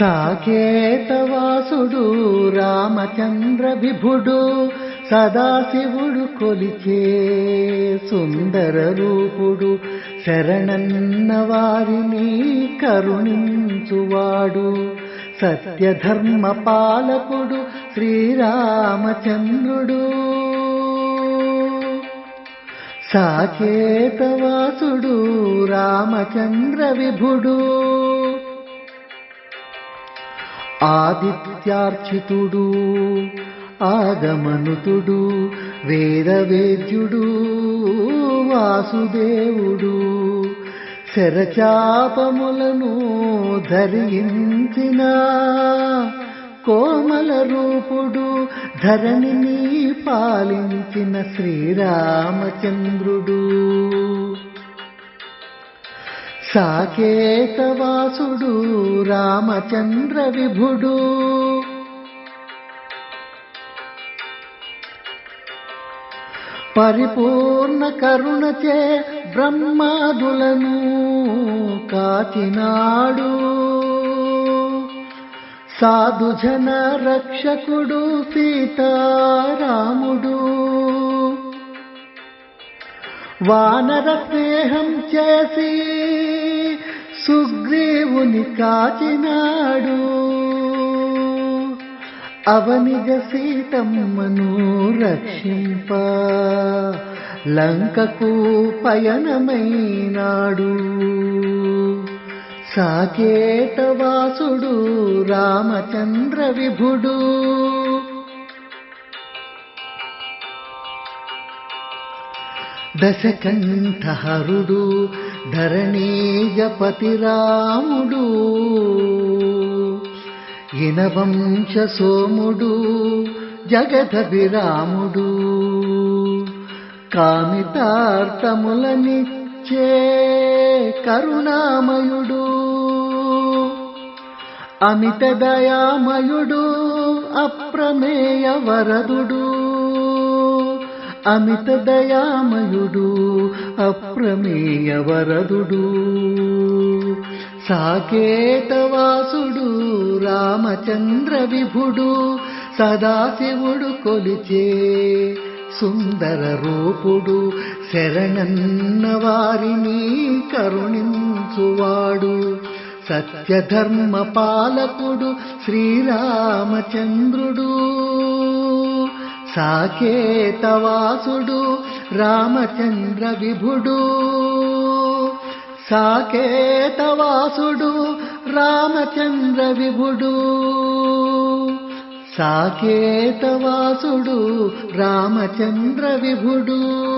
సాకేతవాసుడు రామచంద్ర విభుడు సదాశివుడు కొలిచే సుందర రూపుడు శరణన్న వారిని కరుణించువాడు. సత్యధర్మ పాలకుడు శ్రీరామచంద్రుడు. సాకేతవాసుడు రామచంద్ర విభుడు ఆదిత్యార్చితుడు ఆగమనుతుడు వేదవేద్యుడు వాసుదేవుడు. శరచాపములను ధరించిన కోమల రూపుడు ధరణిని పాలించిన శ్రీరామచంద్రుడు. సాకేతవాసుడు రామచంద్ర విభుడు. పరిపూర్ణ కరుణచే బ్రహ్మాదులను కాచినాడు. సాధుజన రక్షకుడు సీతారాముడు. వానర స్నేహం చేసి సుగ్రీవుని కాచినాడు. అవనిజ సీతమ్మను రక్షింప. లంకకు పయనమైనాడు. సాకేతవాసుడు రామచంద్ర విభుడు. దశకంఠహరుడు ధరణీయపతి రాముడు ఇనవంశ సోముడు జగదభిరాముడు. కామితార్థములనిచ్చే కరుణామయుడు అమిత దయామయుడు అప్రమేయ వరదుడు. అమిత దయామయుడు అప్రమేయ వరదుడు. సాకేతవాసుడు రామచంద్ర విభుడు సదాశివుడు కొలిచే సుందర రూపుడు శరణన్న వారిని కరుణించువాడు. సత్యధర్మ పాలకుడు శ్రీరామచంద్రుడు. సాకేతవాసుడు రామచంద్ర విభుడు. సాకేతవాసుడు రామచంద్ర విభుడు. సాకేతవాసుడు రామచంద్ర విభుడు.